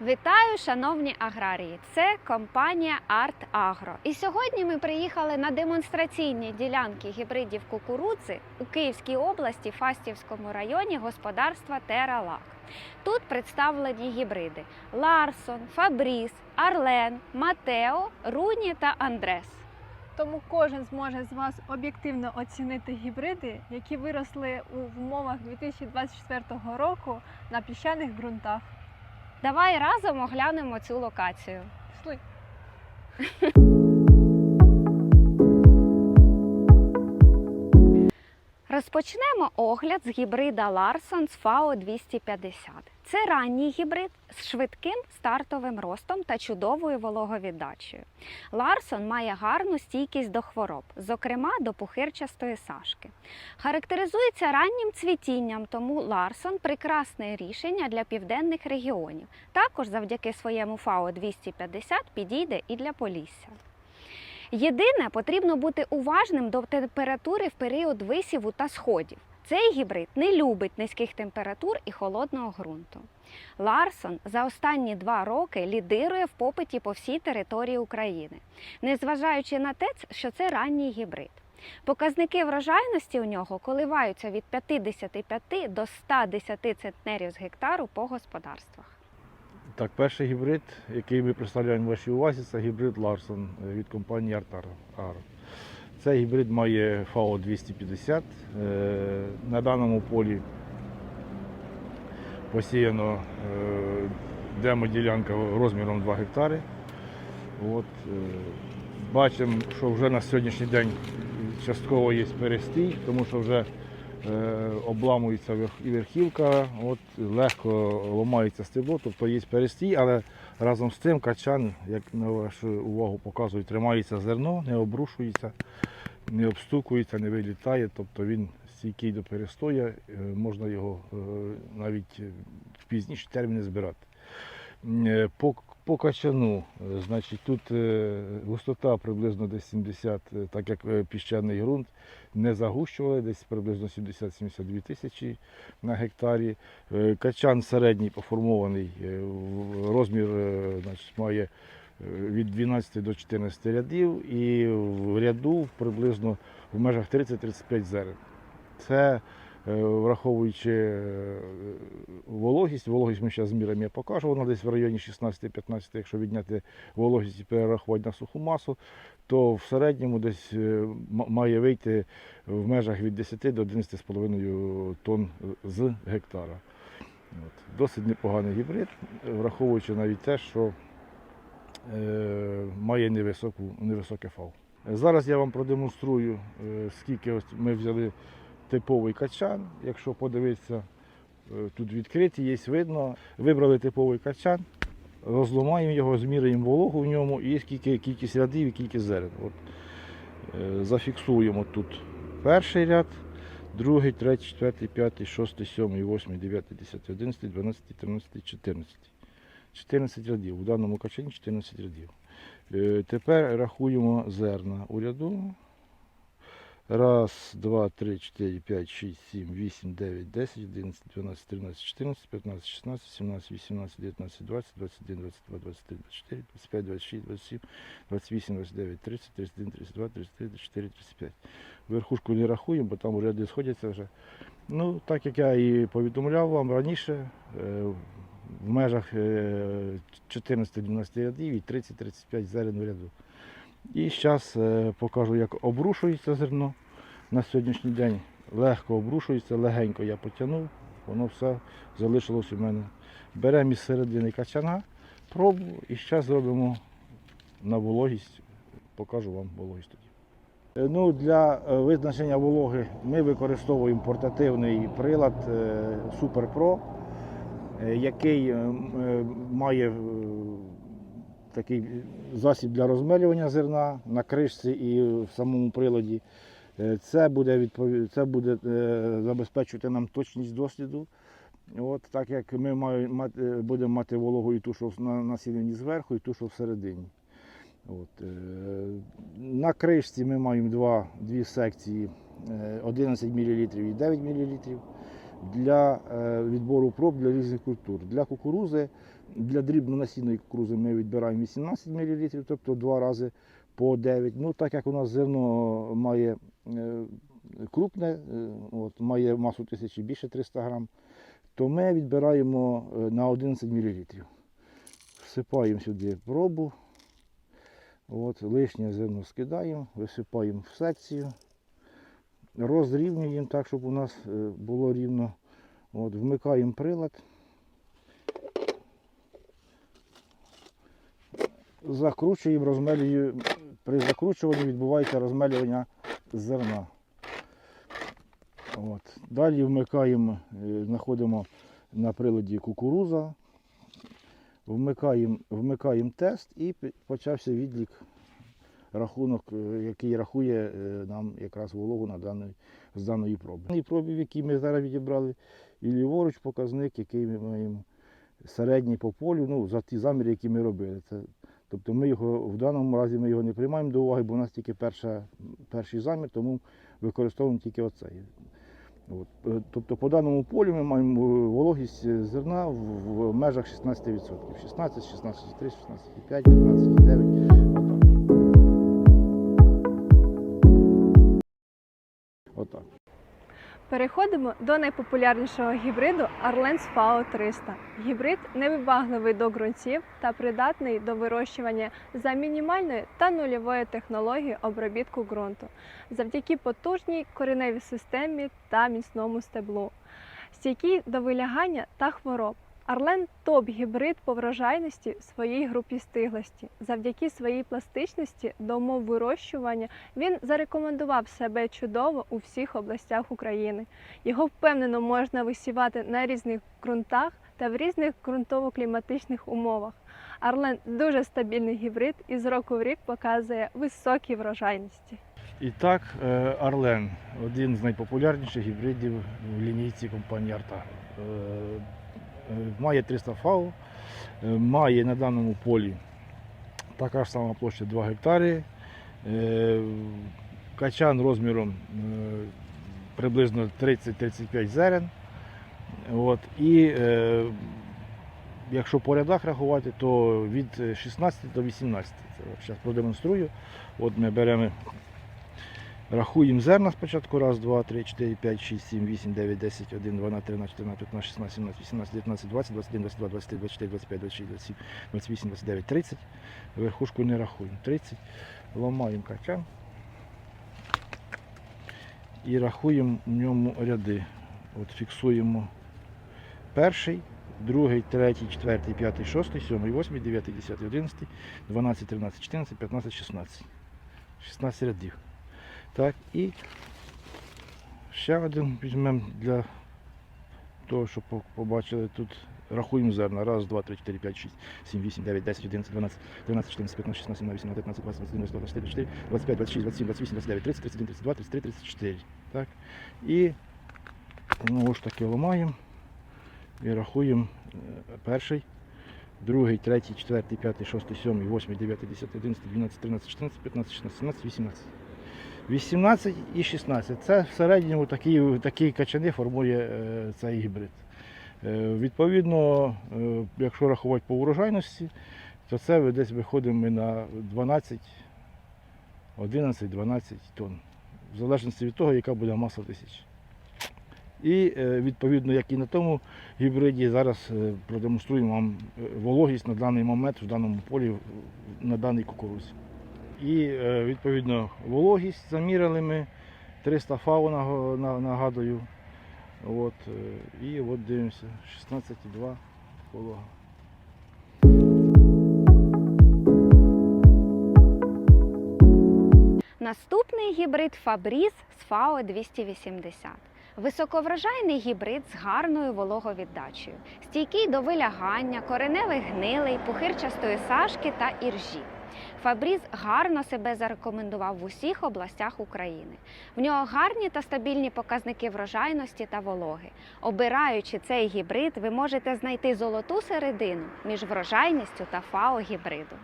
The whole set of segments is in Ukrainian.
Вітаю, шановні аграрії! Це компанія Арт Агро. І сьогодні ми приїхали на демонстраційні ділянки гібридів кукурудзи у Київській області, Фастівському районі господарства Тералак. Тут представлені гібриди Ларсон, Фабріс, Арлен, Матео, Руні та Андрес. Тому кожен зможе з вас об'єктивно оцінити гібриди, які виросли у умовах 2024 року на піщаних ґрунтах. Давай разом оглянемо цю локацію. Пішли. Розпочнемо огляд з гібрида Larson з FAO 250. Це ранній гібрид з швидким стартовим ростом та чудовою вологовіддачею. Larson має гарну стійкість до хвороб, зокрема до пухирчастої сашки. Характеризується раннім цвітінням, тому Larson – прекрасне рішення для південних регіонів. Також завдяки своєму FAO 250 підійде і для Полісся. Єдине, потрібно бути уважним до температури в період висіву та сходів. Цей гібрид не любить низьких температур і холодного ґрунту. Ларсон за останні два роки лідирує в попиті по всій території України, незважаючи на те, що це ранній гібрид. Показники врожайності у нього коливаються від 55 до 110 центнерів з гектару по господарствах. Так, перший гібрид, який ми представляємо вашій увазі, це гібрид Ларсон від компанії Артар. Цей гібрид має FAO 250. Е, На даному полі посіяно е, демоділянка розміром 2 гектари. От, е, бачимо, що вже на сьогоднішній день частково є перестій, тому що вже обламується і верхівка, от, легко ламається стебло, тобто є перестій, але разом з тим качан, як на вашу увагу показує, тримається зерно, не обрушується, не обстукується, не вилітає, тобто він стійкий до перестоя, е, можна його е, навіть е, в пізніші терміни збирати. По, по качану, значить, тут густота приблизно десь 70, е, так як піщаний ґрунт, не загущували, десь приблизно 70-72 тисячі на гектарі. Качан середній поформований, розмір значить, має від 12 до 14 рядів і в ряду приблизно в межах 30-35 зерен. Це е, враховуючи е, вологість, вологість ми зараз змірами я покажу, вона десь в районі 16-15, якщо відняти вологість і перерахувати на суху масу, то в середньому десь е, має вийти в межах від 10 до 11,5 тонн з гектара. От. Досить непоганий гібрид, враховуючи навіть те, що має невисоку, невисоке фау. Зараз я вам продемонструю, е, скільки ось ми взяли типовий качан. Якщо подивитися, е, тут відкриті, є видно. Вибрали типовий качан, розламаємо його, зміряємо вологу в ньому і скільки кількість рядів і кількість зерен. От, е, зафіксуємо тут перший ряд, другий, третій, четвертий, п'ятий, шостий, сьомий, восьмий, дев'ятий, десятий, одинадцятий, дванадцятий, тринадцятий, чотирнадцятий. 14 рядів. У даному качані 14 рядів. Е, Тепер рахуємо зерна у ряду. Раз, два, три, чотири, п'ять, шість, сім, вісім, дев'ять, десять, одинадцять, дванадцять, тринадцять, чотирнадцять, п'ятнадцять, шістнадцять, сімнадцять, вісімнадцять, дев'ятнадцять, двадцять, двадцять один, двадцять два, двадцять три, двадцять чотири, двадцять п'ять, двадцять шість, двадцять сім, двадцять вісім, двадцять дев'ять, тридцять, тридцять один, тридцять два, тридцять три, тридцять чотири, тридцять п'ять. Верхушку не рахуємо, бо там ряди сходяться вже. Ну, так як я і повідомляв вам раніше, е, в межах е, 14-12 рядів і 30-35 зерен в ряду. І зараз покажу, як обрушується зерно на сьогоднішній день. Легко обрушується, легенько я потягнув, воно все залишилось у мене. Беремо із середини качана, пробу і зараз зробимо на вологість, покажу вам вологість тоді. Е, Ну, для е, визначення вологи ми використовуємо портативний прилад е, Super Pro, е, який е, е, має е, такий засіб для розмелювання зерна на кришці і в самому приладі. Е, Це буде, відпові... це буде е, забезпечувати нам точність досліду. От, так як ми мати- е, будемо мати вологу і ту, що на насінні зверху, і ту, що всередині. От, е, на кришці ми маємо два, дві секції е, 11 мл і 9 мл для е, відбору проб для різних культур. Для кукурузи Для дрібнонасінної кукурузи ми відбираємо 18 мл, тобто два рази по 9. Ну, так як у нас зерно має е, крупне, е, от, має масу тисячі більше 300 грам, то ми відбираємо на 11 мл. Всипаємо сюди пробу. От, лишнє зерно скидаємо, висипаємо в секцію, розрівнюємо так, щоб у нас е, було рівно. От, вмикаємо прилад. Закручуємо, розмелюємо. При закручуванні відбувається розмелювання зерна. От. Далі вмикаємо, е, знаходимо на приладі кукуруза, вмикаємо, вмикаємо тест і почався відлік рахунок, е, який рахує е, нам якраз вологу на даної, з даної проби. І пробів, які ми зараз відібрали, і ліворуч показник, який ми маємо середній по полю, ну, за ті заміри, які ми робили. Це, тобто ми його в даному разі ми його не приймаємо до уваги, бо у нас тільки перша, перший замір, тому використовуємо тільки оцей. От. е, Тобто по даному полю ми маємо вологість зерна в, межах 16%. 16, 16,3, 16,5, 16,9. Отак. Переходимо до найпопулярнішого гібриду Arlens FAO 300. Гібрид невибагливий до ґрунтів та придатний до вирощування за мінімальної та нульової технології обробітку ґрунту завдяки потужній кореневій системі та міцному стеблу, стійкий до вилягання та хвороб. Арлен топ-гібрид по врожайності в своїй групі стиглості. Завдяки своїй пластичності до умов вирощування він зарекомендував себе чудово у всіх областях України. Його впевнено можна висівати на різних ґрунтах та в різних ґрунтово-кліматичних умовах. Арлен дуже стабільний гібрид і з року в рік показує високі врожайності. І так, е, Арлен один з найпопулярніших гібридів в лінійці компанії Арта. Е, Має 300 фау, е, має на даному полі така ж сама площа 2 гектари. Е, Качан розміром приблизно 30-35 зерен. От, і якщо по рядах рахувати, то від 16 до 18. Зараз продемонструю. От ми беремо Рахуємо зерна спочатку. Раз, два, три, чотири, п'ять, шість, сім, вісім, дев'ять, десять, один, дванадцять, тринадцять, чотирнадцять, п'ятнадцять, шістнадцять, сімнадцять, вісімнадцять, дев'ятнадцять, двадцять, двадцять один, двадцять два, двадцять три, двадцять чотири, двадцять п'ять, двадцять шість, двадцять сім, двадцять вісім, двадцять дев'ять, тридцять. Верхушку не рахуємо. Тридцять. Ламаємо качан. І рахуємо в ньому ряди. От фіксуємо перший, другий, третій, четвертий, п'ятий, шостий, сьомий, восьмий, дев'ятий, десятий, одинадцятий, дванадцять, тринадцять, чотирнадцять, п'ятнадцять, шістнадцять. 16 рядів. Так, і ще один візьмемо для того, щоб побачили тут. Рахуємо зерна. Раз, два, три, чотири, п'ять, шість, сім, вісім, дев'ять, десять, одинадцять, дванадцять, тринадцять, чотирнадцять, п'ятнадцять, шістнадцять, сімнадцять, вісімнадцять, дев'ятнадцять, двадцять, двадцять один, двадцять два, двадцять три, двадцять п'ять, двадцять шість, двадцять сім, двадцять вісім, двадцять дев'ять, тридцять, тридцять один, тридцять два, тридцять три, тридцять чотири. Так. І знову ж таки ламаємо і рахуємо е, перший, другий, третій, четвертий, п'ятий, шостий, сьомий, восьмий, дев'ятий, десятий, одинадцятий, дванадцять, тринадцять, чотирнадцять, п'ятнадцять, шістнадцять, сімнадцять, вісімнадцять. 18 і 16. Це в середньому такі, такі качани формує е, цей гібрид. Е, відповідно, е, якщо рахувати по урожайності, то це десь виходимо ми на 12, 11-12 тонн. В залежності від того, яка буде маса тисяч. І відповідно, як і на тому гібриді, зараз продемонструємо вам вологість на даний момент в даному полі, на даній кукурузі. І е, відповідно вологість заміряли ми 300 фау на- нагадую. От, е, і от дивимося, 16,2 волога. Наступний гібрид Фабріз з ФАО 280. Високоврожайний гібрид з гарною вологовіддачею, стійкий до вилягання, кореневих гнилей, пухирчастої сашки та іржі. Фабріз гарно себе зарекомендував в усіх областях України. В нього гарні та стабільні показники врожайності та вологи. Обираючи цей гібрид, ви можете знайти золоту середину між врожайністю та ФАО гібриду.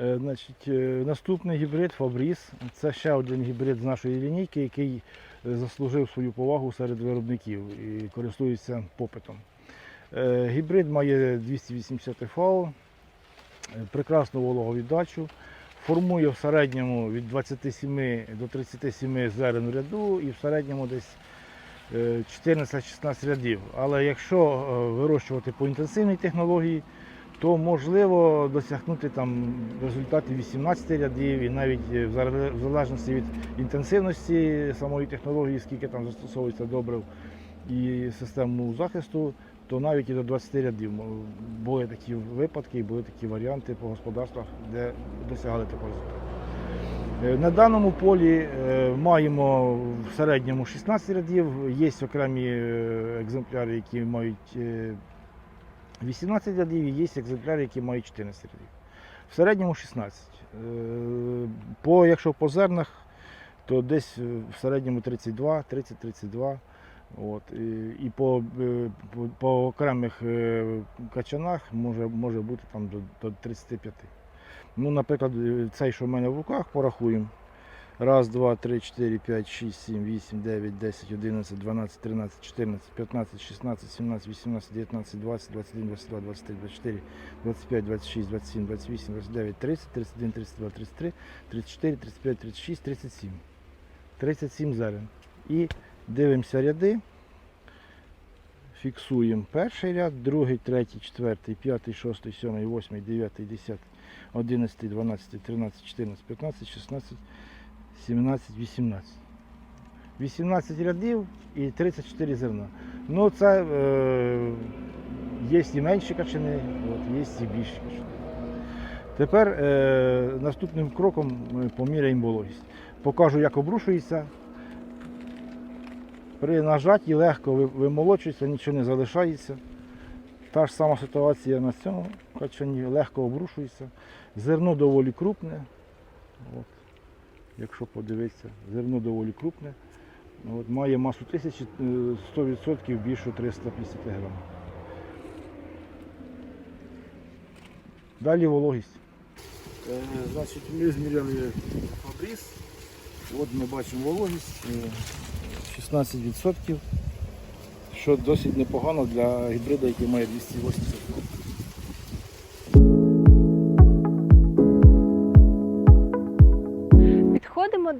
Е, Значить, е, наступний гібрид Фабріс. Це ще один гібрид з нашої лінійки, який е, заслужив свою повагу серед виробників і користується попитом. Гібрид має 280 ФАО, е, прекрасну вологовіддачу, формує в середньому від 27 до 37 зерен в ряду і в середньому десь е, 14-16 рядів. Але якщо е, вирощувати по інтенсивній технології, то можливо досягнути там результатів 18 рядів і навіть е, в залежності від інтенсивності самої технології, скільки там застосовується добрив і систему захисту, то навіть і до 20 рядів були такі випадки, були такі варіанти по господарствах, де досягали такого результату. Е, На даному полі е, маємо в середньому 16 рядів, є окремі е, екземпляри, які мають е, 18 рядів, і є екземпляри, які мають 14 рядів. В середньому 16. Е, По, якщо по зернах, то десь в середньому 32, 30-32. От, і, е, по, по окремих е, качанах може, може бути там до, до 35. Ну, наприклад, е, цей, що в мене в руках, порахуємо. Раз, два, три, чотири, п'ять, шість, сім, вісім, дев'ять, десять, одинадцять, дванадцять, тринадцять, чотирнадцять, п'ятнадцять, шістнадцять, сімнадцять, вісімнадцять, дев'ятнадцять, двадцять, двадцять один, двадцять два, двадцять три, двадцять чотири, двадцять п'ять, двадцять шість, двадцять сім, двадцять вісім, двадцять дев'ять, тридцять, тридцять один, тридцять два, тридцять три, тридцять чотири, тридцять п'ять, тридцять шість, тридцять сім. 37 зерен. І дивимося ряди. Фіксуємо перший ряд, другий, третій, четвертий, п'ятий, шостий, сьомий, восьмий, дев'ятий, десятий, одинадцятий, дванадцятий, тринадцятий, чотирнадцятий, п'ятнадцятий, шістнадцятий, 17, 18. 18 рядів і 34 зерна. Ну це е, є і менші качани, от, є і більші качани. Тепер е, наступним кроком ми поміряємо вологість. Покажу, як обрушується. При нажатті легко вимолочується, нічого не залишається. Та ж сама ситуація на цьому качані, легко обрушується. Зерно доволі крупне. От. Якщо подивитися, зерно доволі крупне. От, має масу тисячі, е, 100% більше 350 грам. Далі вологість. Е, Значить, ми зміряли обріз. От ми бачимо вологість е, 16%, що досить непогано для гібрида, який має 280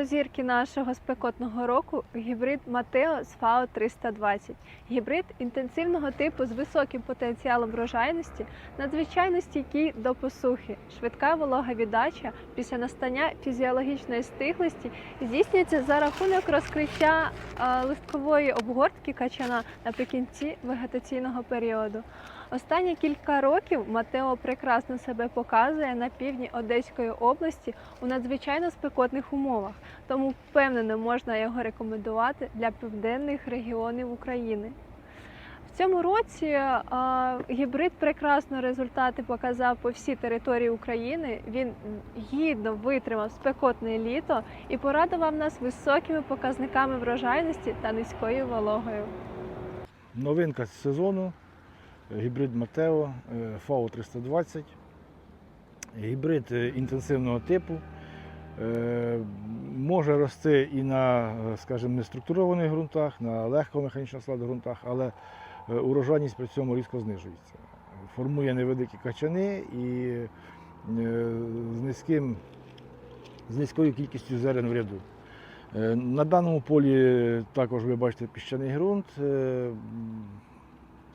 до зірки нашого спекотного року гібрид Матео з ФАО 320. Гібрид інтенсивного типу з високим потенціалом врожайності, надзвичайно стійкий до посухи, швидка волога віддача після настання фізіологічної стиглості здійснюється за рахунок розкриття листкової обгортки качана наприкінці вегетаційного періоду. Останні кілька років Матео прекрасно себе показує на півдні Одеської області у надзвичайно спекотних умовах, тому впевнено можна його рекомендувати для південних регіонів України. В цьому році е, гібрид прекрасно результати показав по всій території України. Він гідно витримав спекотне літо і порадував нас високими показниками врожайності та низькою вологою. Новинка з сезону. Гібрид Матео е, ФАО 320. Гібрид е, інтенсивного типу. Е, Може рости і на, скажімо, неструктурованих ґрунтах, на легкомеханічно складних ґрунтах, але урожайність при цьому різко знижується. Формує невеликі качани і з, низьким, з низькою кількістю зерен в ряду. На даному полі також ви бачите піщаний ґрунт.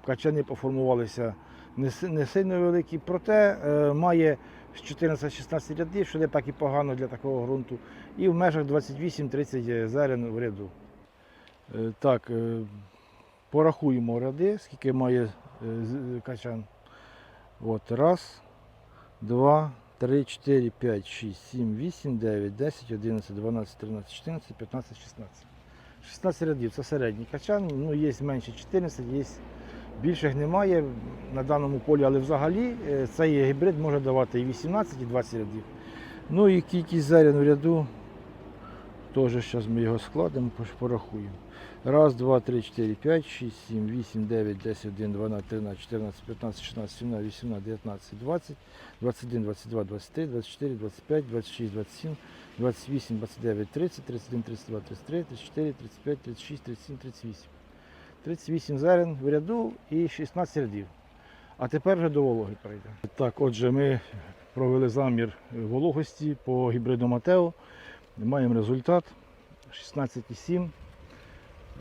Качани поформувалися не не сильно великі, проте е, має з 14-16 рядів, що не так і погано для такого ґрунту, і в межах 28-30 зерен в ряду. Е, Так, е, порахуємо ряди, скільки має е, качан. От, раз, два, три, чотири, п'ять, шість, сім, вісім, дев'ять, десять, одинадцять, дванадцять, тринадцять, чотирнадцять, п'ятнадцять, шістнадцять. 16 рядів це середній качан, ну є менше 14, є більших немає на даному полі, але взагалі е, цей гібрид може давати і 18, і 20 рядів. Ну і кількість зерен в ряду, теж зараз ми його складемо, порахуємо. Раз, два, три, чотири, п'ять, шість, сім, вісім, дев'ять, десять, один, дванадцять, тринадцять, чотирнадцять, п'ятнадцять, шістнадцять, сімнадцять, вісімнадцять, дев'ятнадцять, двадцять, двадцять один, двадцять два, двадцять три, двадцять чотири, двадцять п'ять, двадцять шість, двадцять сім, 28, 29, 30, 31, 32, 33, 34, 35, 36, 37, 38. 38 зерен в ряду і 16 рядів. А тепер вже до вологи перейде. Так, отже, ми провели замір вологості по гібриду Матео. Маємо результат 16,7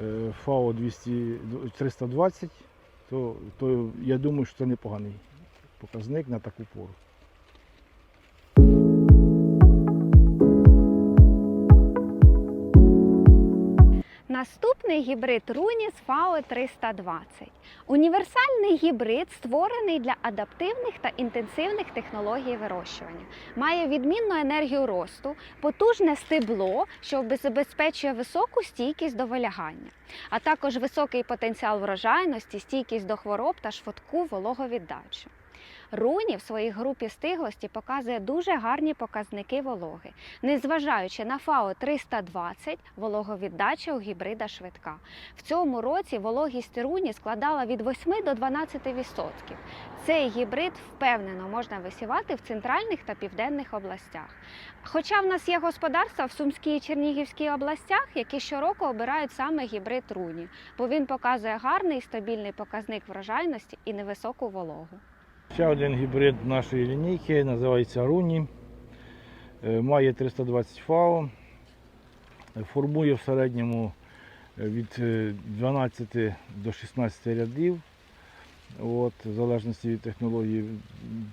е, ФАО 200, 320, то, то я думаю, що це непоганий показник на таку пору. Наступний гібрид Руніс FAO 320. Універсальний гібрид створений для адаптивних та інтенсивних технологій вирощування. Має відмінну енергію росту, потужне стебло, що забезпечує високу стійкість до вилягання, а також високий потенціал врожайності, стійкість до хвороб та швидку вологовіддачу. Руні в своїй групі стиглості показує дуже гарні показники вологи. Незважаючи на ФАО 320, вологовіддача у гібрида швидка. В цьому році вологість руні складала від 8 до 12%. Цей гібрид впевнено можна висівати в центральних та південних областях. Хоча в нас є господарства в Сумській і Чернігівській областях, які щороку обирають саме гібрид руні, бо він показує гарний і стабільний показник врожайності і невисоку вологу. Ще один гібрид нашої лінійки називається Руні. Е, Має 320 ФАО. Е, Формує в середньому е, від е, 12 до 16 рядів. От, в залежності від технології.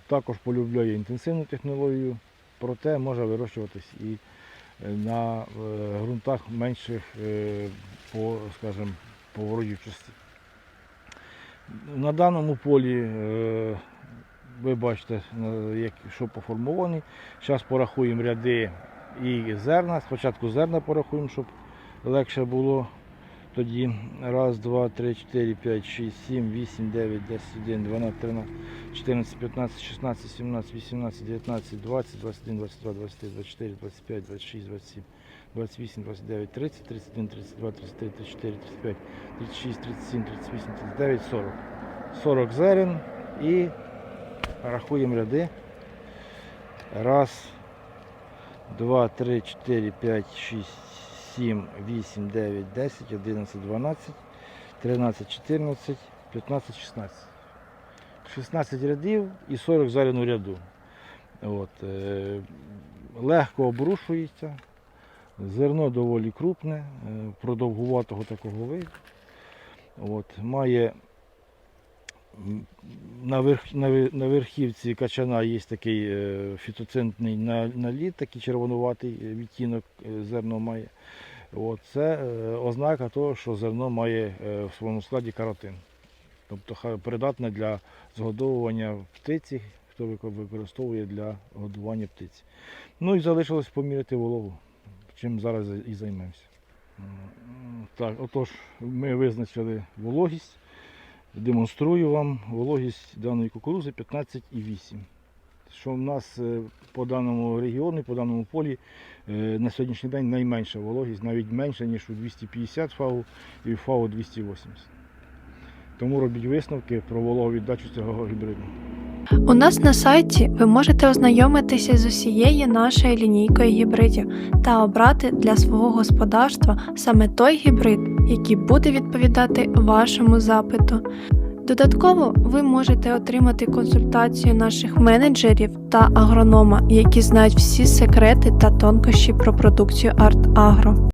Також полюбляє інтенсивну технологію, проте може вирощуватись і е, на е, ґрунтах менших е, по, скажімо, по. На даному полі е, ви бачите, е, як, що поформовані. Зараз порахуємо ряди і зерна. Спочатку зерна порахуємо, щоб легше було. Тоді раз, два, три, чотири, п'ять, шість, сім, вісім, дев'ять, десять, один, дванадцять, тринадцять, чотирнадцять, п'ятнадцять, шістнадцять, сімнадцять, вісімнадцять, дев'ятнадцять, двадцять, двадцять один, двадцять два, двадцять три, двадцять чотири, двадцять п'ять, двадцять шість, двадцять сім, двадцять вісім, двадцять дев'ять, тридцять, тридцять один, тридцять два, тридцять три, тридцять чотири, тридцять п'ять, тридцять шість, тридцять сім, тридцять вісім, тридцять дев'ять, сорок. 40 зерен і рахуємо ряди. Раз, два, три, чотири, п'ять, шість, сім, вісім, дев'ять, десять, одинадцять, дванадцять, тринадцять, чотирнадцять, п'ятнадцять, шістнадцять. 16 рядів і 40 зерен ряду. От, е, легко обрушується. Зерно доволі крупне, е, продовгуватого такого виду. От, має на, верх, на, на верхівці качана є такий е, фітоцентний наліт, такий червонуватий е, відтінок е, зерно має. От, це ознака того, що зерно має в своєму складі каротин. Тобто придатне для згодовування птиці, хто використовує для годування птиці. Ну і залишилось поміряти вологу, чим зараз і займемося. Так, отож, ми визначили вологість. Демонструю вам вологість даної кукурузи 15,8. Що в нас е, по даному регіону, по даному полі е, на сьогоднішній день найменша вологість, навіть менша, ніж у 250 ФАУ і у ФАУ 280. Тому робіть висновки про вологовіддачу цього гібриду. У нас на сайті ви можете ознайомитися з усією нашою лінійкою гібридів та обрати для свого господарства саме той гібрид, який буде відповідати вашому запиту. Додатково ви можете отримати консультацію наших менеджерів та агронома, які знають всі секрети та тонкощі про продукцію Агро.